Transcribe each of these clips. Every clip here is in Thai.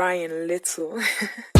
Ryan Little.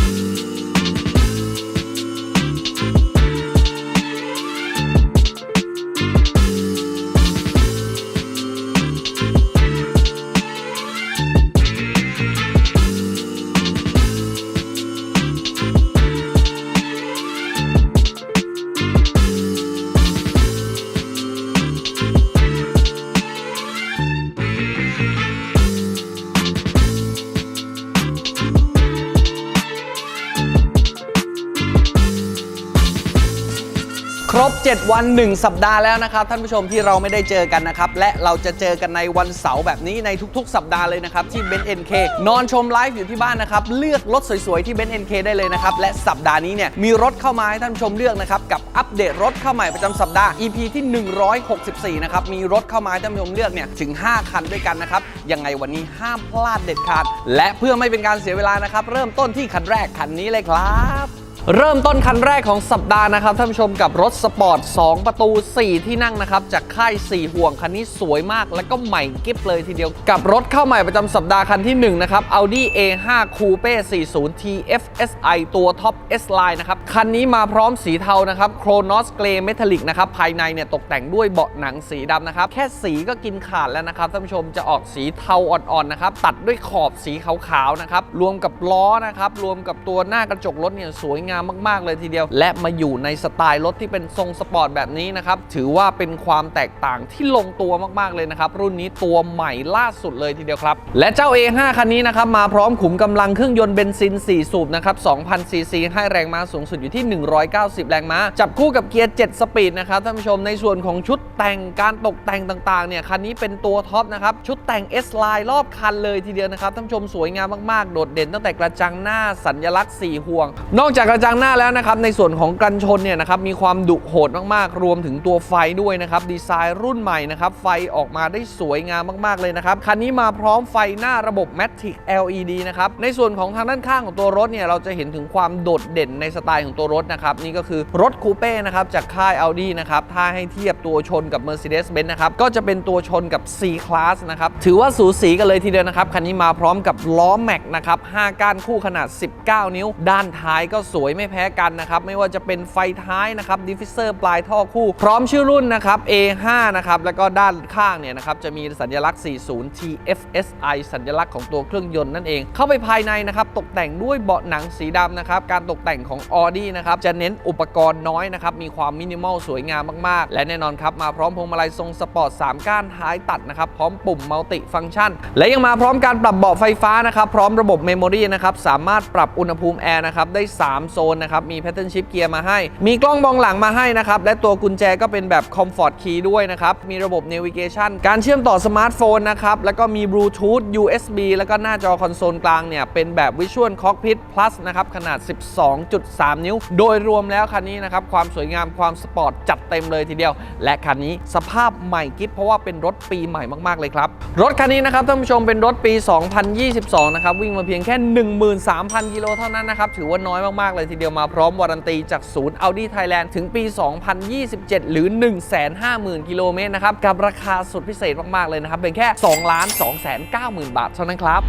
7 วัน 1 สัปดาห์แล้วนะครับ ท่านผู้ชมที่เราไม่ได้เจอกันนะครับ และเราจะเจอกันในวันเสาร์แบบนี้ในทุกๆ สัปดาห์เลยนะครับ ที่เบนเอ็นเนอนชมไลฟ์อยู่ที่บ้านนะครับ เลือกรถสวยๆ ที่เบนเอ็นเคได้เลยนะครับ และสัปดาห์นี้เนี่ยมีรถเข้ามาให้ท่านผู้ชมเลือกนะครับกับอัปเดตรถเข้าใหม่ประจำสัปดาห์ EP ที่ 164 นะครับมีรถเข้ามาให้ท่านผู้ชมเลือกเนี่ยถึง 5 คันด้วยกันนะครับยังไงวันนี้ห้ามพลาดเด็ดขาดและเพื่อไม่เป็นการเสียเวลานะครับเริ่มต้นที่คันแรกคันนี้เลยครับ เริ่มต้นคันแรกของสัปดาห์นะครับท่านผู้ชมกับรถสปอร์ต 2 ประตู 4 ที่นั่งนะครับ จากค่าย 4 ห่วงคันนี้สวยมาก แล้วก็ใหม่กิ๊บเลยทีเดียว กับรถเข้าใหม่ประจำสัปดาห์คันที่ 1 นะครับ Audi A5 Coupe 40 TFSI ตัวท็อป S Line นะครับ คันนี้มาพร้อมสีเทานะครับ Chronos Grey Metallic นะครับ ภายในเนี่ยตกแต่งด้วยเบาะหนังสีดำนะครับ แค่สีก็กินขาดแล้วนะครับท่านผู้ชมจะออกสีเทาอ่อนๆนะครับตัดด้วยขอบสีขาวๆนะครับรวมกับล้อนะครับรวมกับตัวหน้ากระจกรถเนี่ยสวยงามมากๆเลยทีเดียว และมาอยู่ในสไตล์รถที่เป็นทรงสปอร์ตแบบนี้นะครับ ถือว่าเป็นความแตกต่างที่ลงตัวมากๆเลยนะครับ รุ่นนี้ตัวใหม่ล่าสุดเลยทีเดียวครับ และเจ้า A5 คันนี้นะครับ มาพร้อมขุมกำลังเครื่องยนต์เบนซิน 4 สูบนะครับ2,000ซีซีให้แรงม้าสูงสุดอยู่ที่ 190 แรงม้า จับคู่กับเกียร์ 7 สปีดนะครับท่านผู้ชมในส่วนของชุดแต่งการตกแต่งต่างๆเนี่ยคันนี้เป็นตัวท็อปนะครับชุดแต่ง S Line รอบคันเลยทีเดียวนะครับท่านผู้ชมสวยงามมากๆ โดดเด่นตั้งแต่กระจังหน้าสัญลักษณ์ 4 ห่วง นอกจากกระจังหน้าแล้วนะครับในส่วนของกันชนเนี่ยนะครับมีความดุโหดมากๆ รวมถึงตัวไฟด้วยนะครับดีไซน์รุ่นใหม่นะครับไฟออกมาได้สวยงามมากๆเลยนะครับคันนี้มาพร้อมไฟหน้าระบบ Matic LED นะครับในส่วนของทางด้านข้างของตัวรถเนี่ยเราจะเห็นถึงความโดดเด่นในสไตล์ของตัวรถนะครับนี่ก็คือรถคูเป้นะครับจากค่าย Audi นะครับถ้าให้เทียบตัวชนกับ Mercedes-Benz นะครับก็จะเป็นตัวชนกับ C Class นะครับถือว่าสูสีกันเลยทีเดียวนะครับคันนี้มาพร้อมกับล้อแม็กนะครับ5ก้านคู่ขนาด 19 นิ้ว ด้านท้ายก็สวยไม่แพ้กันนะครับไม่ว่าจะเป็นไฟท้ายนะครับดิฟฟิเซอร์ปลายท่อคู่ พร้อมชื่อรุ่นนะครับ A5 นะครับแล้วก็ด้านข้างเนี่ยนะครับจะมีสัญลักษณ์ 40 TFSI สัญลักษณ์ของตัวเครื่องยนต์นั่นเอง เข้าไปภายในนะครับตกแต่งด้วยเบาะหนังสีดำนะครับการตกแต่งของ Audi นะครับจะเน้นอุปกรณ์น้อยนะครับมีความมินิมอลสวยงามมากๆ และแน่นอนครับมาพร้อมพวงมาลัยทรงสปอร์ต3ก้านท้ายตัดนะครับพร้อมปุ่มมัลติฟัง c t ชัน และยังมาพร้อมการปรับเบาะไฟฟ้านะครับพร้อมระบบเมมโมรีนะครับสามารถปรับอุณหภูมิแอร์นะครับได้3โซนนะครับ มีแพทเทิร์นชิพเกียร์มาให้ มีกล้องมองหลังมาให้นะครับ และตัวกุญแจก็เป็นแบบ Comfort Key ด้วยนะครับ มีระบบ Navigation การเชื่อมต่อสมาร์ทโฟนนะครับ แล้วก็มี Bluetooth USB แล้วก็หน้าจอคอนโซลกลางเนี่ย เป็นแบบ Visual Cockpit Plus นะครับ ขนาด 12.3 นิ้ว โดยรวมแล้วคันนี้นะครับ ความสวยงามความสปอร์ตจัดเต็มเลยทีเดียว และคันนี้สภาพใหม่กิ๊บเพราะว่าเป็นรถปีใหม่มาก ๆ เลยครับ รถคันนี้นะครับท่านผู้ชมเป็นรถปี 2022 นะครับ วิ่งมาเพียงแค่ 13,000 กิโลเท่านั้นนะครับ ถือว่าน้อยมาก ๆ เลยทีเดียวมาพร้อมวารันตีจากศูนย์ Audi Thailand ถึงปี 2027 หรือ 150,000 กิโลเมตรนะครับ กับราคาสุดพิเศษมาก ๆ เลยนะครับ เป็นแค่ 2 2 9 0 0 0 0 บาทเท่านั้นครับ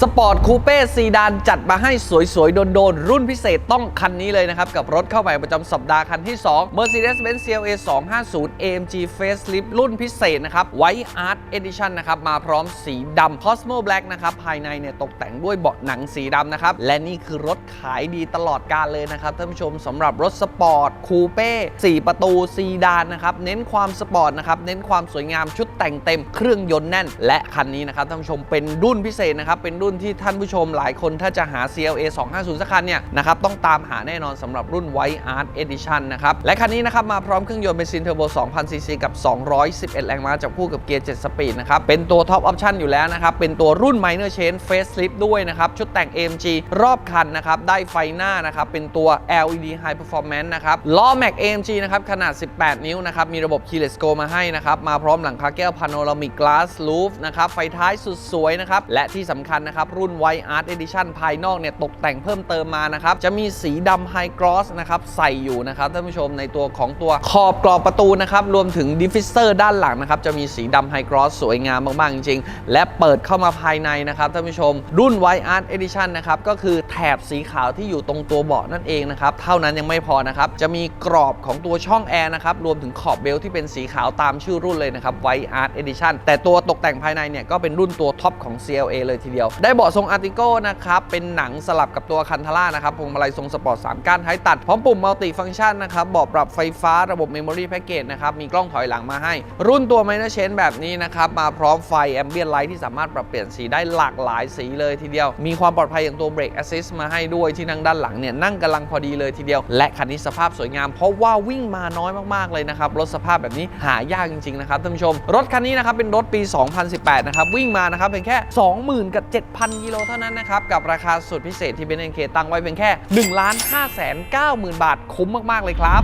สปอร์ตคูเป้ซีดานจัดมาให้สวย ๆ โดน ๆ รุ่นพิเศษต้องคันนี้เลยนะครับ กับรถเข้าใหม่ประจำสัปดาห์คันที่ 2 Mercedes-Benz CLA 250 AMG Facelift รุ่นพิเศษนะครับ White Art Edition นะครับ มาพร้อมสีดำ Cosmo Black นะครับ ภายในเนี่ยตกแต่งด้วยเบาะหนังสีดำนะครับ และนี่คือรถขายดีตลอดกาลเลยนะครับท่านผู้ชมสำหรับรถสปอร์ตคูเป้4ประตูซีดานนะครับเน้นความสปอร์ตนะครับเน้นความสวยงามชุดแต่งเต็มเครื่องยนต์แน่น และคันนี้นะครับท่านผู้ชมเป็นรุ่นพิเศษนะครับเป็นรุ่นที่ท่านผู้ชมหลายคนถ้าจะหา CLA 250สักคันเนี่ยนะครับต้องตามหาแน่นอนสำหรับรุ่น White Art Edition นะครับและคันนี้นะครับมาพร้อมเครื่องยนต์เบนซินเทอร์โบ2,000ซีซีกับ 211 แรงม้าจับคู่กับเกียร์ 7 สปีดนะครับเป็นตัวท็อปออปชั่นอยู่แล้วนะครับเป็นตัวรุ่น Minor Change Facelift ด้วยนะครับชุดแต่ง AMG รอบคันนะครับได้ไฟหน้านะครับเป็นตัว LED High Performance นะครับล้อ Mac AMG นะครับขนาด 18 นิ้วนะครับมีระบบ Keyless Go มาให้นะครับมาพร้อมหลังคาแก้ว Panoramic Glass Roof นะครับไฟท้ายสุดสวยนะครับและที่สำคัญนะครับ รุ่น White Art Edition ภายนอกเนี่ยตกแต่งเพิ่มเติมมานะครับ จะมีสีดำ High Gloss นะครับ ใส่อยู่นะครับท่านผู้ชมในตัวของตัวขอบกรอบประตูนะครับ รวมถึงดิฟฟิเซอร์ด้านหลังนะครับ จะมีสีดำ High Gloss สวยงามมาก ๆ จริง ๆ และเปิดเข้ามาภายในนะครับท่านผู้ชม รุ่น White Art Edition นะครับ ก็คือแถบสีขาวที่อยู่ตรงตัวเบาะนั่นเองนะครับ เท่านั้นยังไม่พอนะครับ จะมีกรอบของตัวช่องแอร์นะครับ รวมถึงขอบเบลที่เป็นสีขาวตามชื่อรุ่นเลยนะครับ White Art Edition แต่ตัวตกแต่งภายในเนี่ยก็เป็นรุ่นตัวท็อปของ CLA เลยทีเดียวได้เบาะทรงอาร์ติโก้นะครับ เป็นหนังสลับกับตัวคันทาร่านะครับพวงมาลัยทรงสปอร์ต 3 ก้านท้ายตัด พร้อมปุ่มมัลติฟัง c t ชันนะครับเบาะปรับไฟฟ้าระบบ Memory Package นะครับ มีกล้องถอยหลังมาให้ รุ่นตัว Minor Change แบบนี้นะครับ มาพร้อมไฟ Ambient Light ที่สามารถปรับเปลี่ยนสีได้หลากหลายสีเลยทีเดียว มีความปลอดภัยอย่างตัว Brake Assist มาให้ด้วยที่นั่งด้านหลังเนี่ยนั่งกำลังพอดีเลยทีเดียว และคันนี้สภาพสวยงาม เพราะว่าวิ่งมาน้อยมากๆเลยนะครับรถสภาพแบบนี้หายากจริงๆนะครับท่านผู้ชม รถคันนี้นะครับเป็นรถปี 2018 นะครับวิ่งมานะครับเพียงแค่ 20,000กับ7,000 กิโลเท่านั้นนะครับ กับราคาสุดพิเศษที่เบนเอ็นเคตั้งไว้เพียงแค่1ล้าน5แสน90,000 บาท คุ้มมาก ๆ เลยครับ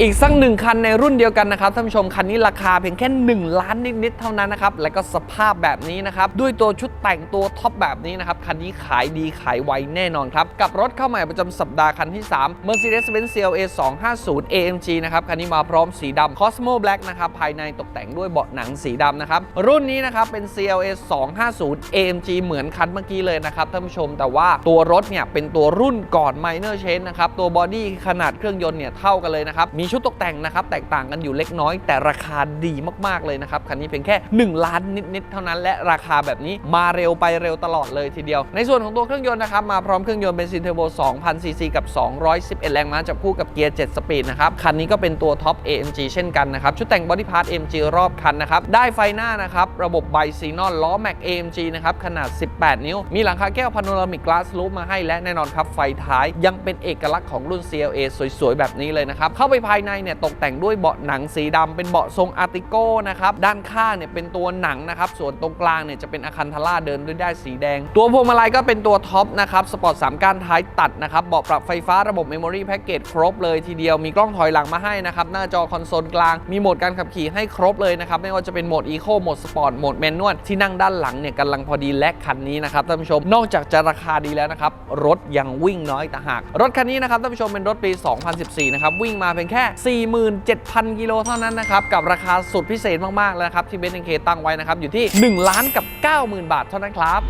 อีกสักหนึ่งคันในรุ่นเดียวกันนะครับท่านผู้ชมคันนี้ราคาเพียงแค่ 1 ล้านนิดๆเท่านั้นนะครับและก็สภาพแบบนี้นะครับด้วยตัวชุดแต่งตัวท็อปแบบนี้นะครับคันนี้ขายดีขายไวแน่นอนครับกับรถเข้าใหม่ประจำสัปดาห์คันที่ 3 Mercedes-Benz CLA 250 AMG นะครับคันนี้มาพร้อมสีดำ Cosmo Black นะครับภายในตกแต่งด้วยเบาะหนังสีดำนะครับรุ่นนี้นะครับเป็น CLA 250 AMG เหมือนคันเมื่อกี้เลยนะครับท่านผู้ชมแต่ว่าตัวรถเนี่ยเป็นตัวรุ่นก่อน Minor Change นะครับตัวบอดี้ขนาดเครื่องยนต์เนี่ยเท่ากันเลยนะครับมีีชุดตกแต่งนะครับ แตกต่างกันอยู่เล็กน้อย แต่ราคาดีมากๆเลยนะครับ คันนี้เพียงแค่ 1 ล้านนิดๆเท่านั้น และราคาแบบนี้มาเร็วไปเร็วตลอดเลยทีเดียว ในส่วนของตัวเครื่องยนต์นะครับ มาพร้อมเครื่องยนต์เบนซินเทอร์โบ2,000ซีซีกับ 211 แรงม้าจับคู่กับเกียร์ 7 สปีดนะครับ คันนี้ก็เป็นตัวท็อป AMG เช่นกันนะครับ ชุดแต่งบอดี้พาร์ท AMG รอบคันนะครับ ได้ไฟหน้านะครับ ระบบไบซีนอนล้อแม็ก AMG นะครับ ขนาด 18 นิ้ว มีหลังคาแก้วพาโนรามิกกลาสลูปมาให้และแน่นอนครับไฟท้ายยังเป็นเอกลักษณ์ของรุ่น CLA สวยๆแบบนี้เลยนะครับเข้าไปภายายในเนี่ยตกแต่งด้วยเบาะหนังสีดำเป็นเบาะทรงอาร์ติโก้นะครับด้านข้างเนี่ยเป็นตัวหนังนะครับส่วนตรงกลางเนี่ยจะเป็นอาคันทาร่าเดินด้วยได้สีแดง ตัวพวงมาลัยก็เป็นตัวท็อปนะครับสปอร์ต3ก้านท้ายตัดนะครับเบาะปรับไฟฟ้าระบบ Memory Package ครบเลยทีเดียวมีกล้องถอยหลังมาให้นะครับหน้าจอคอนโซลกลางมีโหมดการขับขี่ให้ครบเลยนะครับไม่ว่าจะเป็นโหมด Eco โหมดสปอร์ตโหมดแมนนวลที่นั่งด้านหลังเนี่ยกำลังพอดีและคันนี้นะครับท่านผู้ชมนอกจากจะราคาดีแล้วนะครับรถยังวิ่งน้อยต่หาก รถคันนี้นะครับท่านผู้ชมเป็นรถปี 2014 นะครับวิ่งมาเพียงแค่47,000 กิโลเท่านั้นนะครับ กับราคาสุดพิเศษมากๆเลยนะครับที่เบนซ์เคตั้งไว้นะครับอยู่ที่ 1 ล้านกับ 90,000 บาทเท่านั้นครับ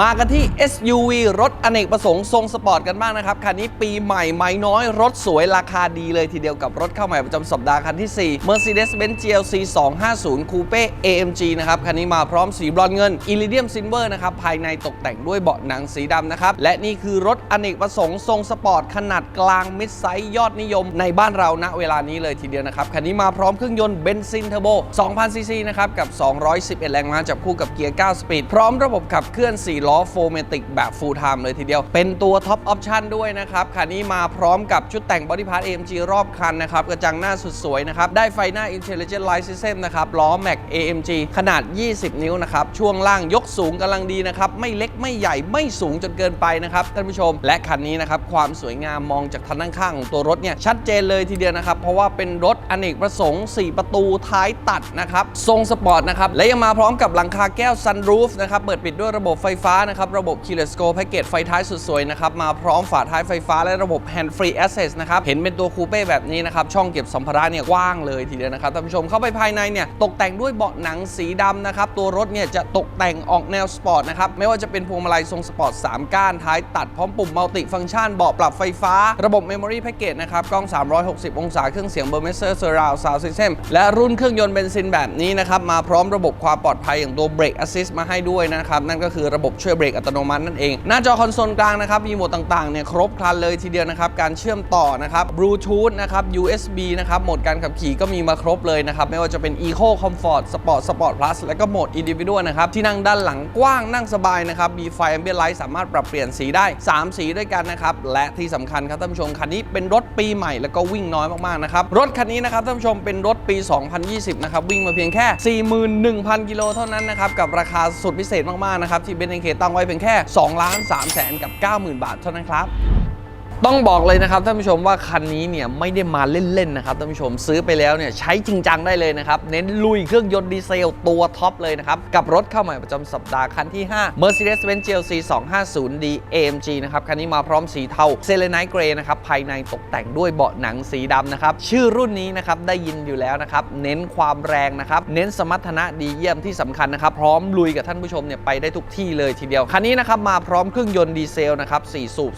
มากันที่ SUV รถอเนกประสงค์ทรงสปอร์ตกันบ้างนะครับ คันนี้ปีใหม่ไม่น้อยรถสวยราคาดีเลยทีเดียวกับรถเข้าใหม่ประจำสัปดาห์คันที่ 4 Mercedes-Benz GLC 250 Coupe AMG นะครับ คันนี้มาพร้อมสีบรอนเงิน Iridium Silver นะครับ ภายในตกแต่งด้วยเบาะหนังสีดำนะครับ และนี่คือรถอเนกประสงค์ทรงสปอร์ตขนาดกลางมิดไซส์ยอดนิยมในบ้านเราณเวลานี้เลยทีเดียวนะครับ คันนี้มาพร้อมเครื่องยนต์เบนซินเทอร์โบ 2,000ซีซีนะครับกับ 211 แรงม้าจับคู่กับเกียร์ 9 สปีด พร้อมระบบขับเคลื่อน4ล้อโฟเมติกแบบ full time เลยทีเดียว เป็นตัวท็อปออปชันด้วยนะครับคันนี้มาพร้อมกับชุดแต่งบอดี้พาร์ท AMG รอบคันนะครับ กระจังหน้าสุดสวยนะครับ ได้ไฟหน้า Intelligent Light System นะครับ ล้อ Mac AMG ขนาด 20 นิ้วนะครับ ช่วงล่างยกสูงกำลังดีนะครับ ไม่เล็กไม่ใหญ่ไม่สูงจนเกินไปนะครับท่านผู้ชม และคันนี้นะครับ ความสวยงามมองจากทางด้านข้างของตัวรถเนี่ยชัดเจนเลยทีเดียวนะครับ เพราะว่าเป็นรถอเนกประสงค์ 4 ประตูท้ายตัดนะครับทรงสปอร์ตนะครับและยังมาพร้อมกับหลังคาแก้ว Sunroof นะครับเปิดปิดด้วยระบบไฟฟ้านะครับระบบ Keyless Go แพ็กเกจไฟท้ายสุดสวยนะครับมาพร้อมฝาท้ายไฟฟ้าและระบบ Hand Free Access นะครับเห็นเป็นตัวคูเป้แบบนี้นะครับช่องเก็บสัมภาระเนี่ยกว้างเลยทีเดียวนะครับท่านผู้ชมเข้าไปภายในเนี่ยตกแต่งด้วยเบาะหนังสีดำนะครับตัวรถเนี่ยจะตกแต่งออกแนวสปอร์ตนะครับไม่ว่าจะเป็นพวงมาลัยทรงสปอร์ต3ก้านท้ายตัดพร้อมปุ่มมัลติฟังก์ชันเบาะปรับไฟฟ้า ระบบ Memory Package นะครับกล้อง 360 องศาเครื่องเสียง b u r m e s t e r Surround Sound System และรุ่นเครื่องยนต์เบนซินแบบนี้นะครับมาพร้อมระบบความปลอดภัยอย่างตัว Brake Assist มาให้ด้วยนะครับนั่นก็คือระบบช่วยเบรกอัตโนมัตินั่นเอง หน้าจอคอนโซลกลางนะครับ มีโหมดต่างๆเนี่ยครบครันเลยทีเดียวนะครับ การเชื่อมต่อนะครับ Bluetooth นะครับ USB นะครับโหมดการขับขี่ก็มีมาครบเลยนะครับ ไม่ว่าจะเป็น Eco Comfort Sport Sport Plus และก็โหมด Individual นะครับที่นั่งด้านหลังกว้างนั่งสบายนะครับมีไฟ Ambient Light สามารถปรับเปลี่ยนสีได้ 3 สีด้วยกันนะครับและที่สำคัญครับท่านผู้ชมคันนี้เป็นรถปีใหม่แล้วก็วิ่งน้อยมากๆนะครับรถคันนี้นะครับท่านผู้ชมเป็นรถปี 2020 นะครับวิ่งมาเพียงแค่ 41,000 กิโลเท่านั้นนะครับกับราคาสุดพิเศษมากๆนะครับที่เบนซ์เคตั้งไว้เพียงแค่2ล้าน3แสนกับ 90,000 บาทเท่านั้นครับ ต้องบอกเลยนะครับท่านผู้ชมว่าคันนี้เนี่ยไม่ได้มาเล่นๆนะครับท่านผู้ชมซื้อไปแล้วเนี่ยใช้จริงจังได้เลยนะครับ เน้นลุยเครื่องยนต์ดีเซลตัวท็อปเลยนะครับ กับรถเข้าใหม่ประจำสัปดาห์คันที่ 5 Mercedes-Benz GLC 250D AMG นะครับ คันนี้มาพร้อมสีเทาเซเลไนท์เกรย์นะครับ ภายในตกแต่งด้วยเบาะหนังสีดำนะครับ ชื่อรุ่นนี้นะครับ ได้ยินอยู่แล้วนะครับ เน้นความแรงนะครับ เน้นสมรรถนะดีเยี่ยมที่สำคัญนะครับ พร้อมลุยกับท่านผู้ชมเนี่ยไปได้ทุกที่เลยทีเดียวคันนี้นะครับมาพร้อมเครื่องยนต์ดีเซลนะครับ4สูบ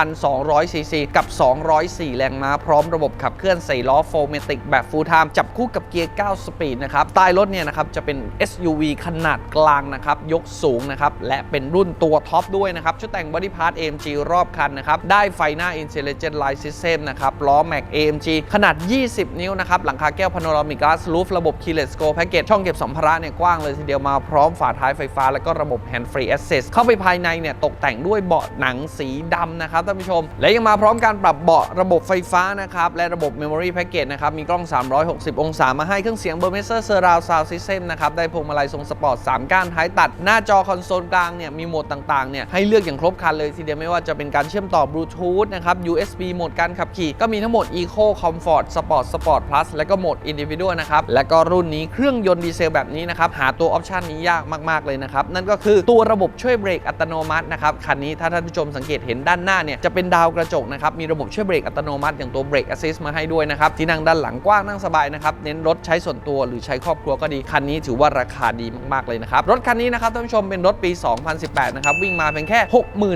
2,200ซีซี กับ 204 แรงม้า พร้อมระบบขับเคลื่อน4ล้อโฟเมติกแบบ full time จับคู่กับเกียร์ 9 สปีดนะครับใต้รถเนี่ยนะครับจะเป็น SUV ขนาดกลางนะครับ ยกสูงนะครับ และเป็นรุ่นตัวท็อปด้วยนะครับ ชุดแต่ง Body Part AMG รอบคันนะครับ ได้ไฟหน้า Intelligent Light System นะครับ ล้อ Mac AMG ขนาด 20 นิ้วนะครับ หลังคาแก้ว Panoramic Glass Roof ระบบ Keyless Go Package ช่องเก็บสัมภาระเนี่ยกว้างเลยทีเดียวมาพร้อมฝาท้ายไฟฟ้า แล้วก็ระบบ Hand Free Access เข้าไปภายในเนี่ยตกแต่งด้วยเบาะหนังสีดำนะครับท่านผู้ชมและยังมาพร้อมการปรับเบาะระบบไฟฟ้านะครับ และระบบ Memory Package นะครับ มีกล้อง 360 องศามาให้เครื่องเสียง Burmester Surround Sound System นะครับ ได้พวงมาลัยทรงสปอร์ต 3 ก้านท้ายตัด หน้าจอคอนโซลกลางเนี่ย มีโหมดต่างๆ เนี่ย ให้เลือกอย่างครบครันเลยทีเดียวไม่ว่าจะเป็นการเชื่อมต่อบลูทูธนะครับ USB โหมดการขับขี่ก็มีทั้งหมด Eco Comfort Sport Sport Plus และก็โหมด Individual นะครับและก็รุ่นนี้เครื่องยนต์ดีเซลแบบนี้นะครับหาตัวออปชันนี้ยากมากๆเลยนะครับนั่นก็คือตัวระบบช่วยเบรกอัตโนมัตินะครับคันนี้ถ้าท่านผู้ชมสังเกตเห็นด้านหน้าเนี่ยจะเป็นดาวกระจกนะครับมีระบบช่วยเบรกอัตโนมัติอย่างตัวเบรกแอสซิสต์มาให้ด้วยนะครับที่นั่งด้านหลังกว้างนั่งสบายนะครับเน้นรถใช้ส่วนตัวหรือใช้ครอบครัวก็ดีคันนี้ถือว่าราคาดีมากๆเลยนะครับรถคันนี้นะครับท่านผู้ชมเป็นรถปี 2018 นะครับวิ่งมาเพียงแค่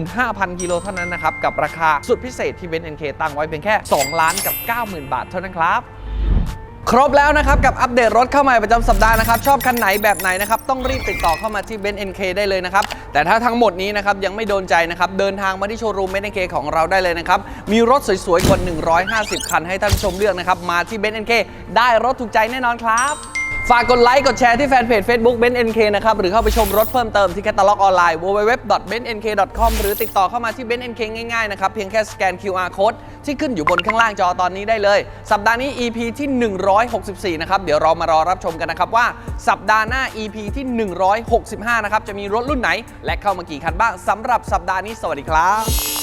65,000 กิโลเท่านั้นนะครับกับราคาสุดพิเศษที่เบนซ์เอ็นเคตั้งไว้เพียงแค่ 2 ล้านกับ 90,000 บาทเท่านั้นครับ ครบแล้วนะครับ กับอัปเดตรถเข้าใหม่ประจำสัปดาห์นะครับ ชอบคันไหนแบบไหนนะครับ ต้องรีบติดต่อเข้ามาที่ b e n NK ได้เลยนะครับ แต่ถ้าทั้งหมดนี้นะครับ ยังไม่โดนใจนะครับ เดินทางมาที่โชว์รูมเบนแอนเคของเราได้เลยนะครับ มีรถสวยๆกว่า 150 คันให้ท่านชมเลือกนะครับ มาที่ b e n NK ได้รถถูกใจแน่นอนครับ ฝากกดไลค์ กดแชร์ที่แฟนเพจ Facebook b e n NK นะครับ หรือเข้าไปชมรถเพิ่มเติมที่แคตตาล็อกออนไลน์ www.bennk.com หรือติดต่อเข้ามาที่ b e n NK ง่ายๆ นะครับ เพียงแค่สแกน QR code ที่ขึ้นอยู่บนข้างล่างจอตอนนี้ได้เลย สัปดาห์นี้ EP ที่ 164 นะครับ เดี๋ยวเรามารอรับชมกันนะครับว่าสัปดาห์หน้า EP ที่ 165 นะครับ จะมีรถรุ่นไหน และเข้ามากี่คันบ้างสำหรับสัปดาห์นี้สวัสดีครับ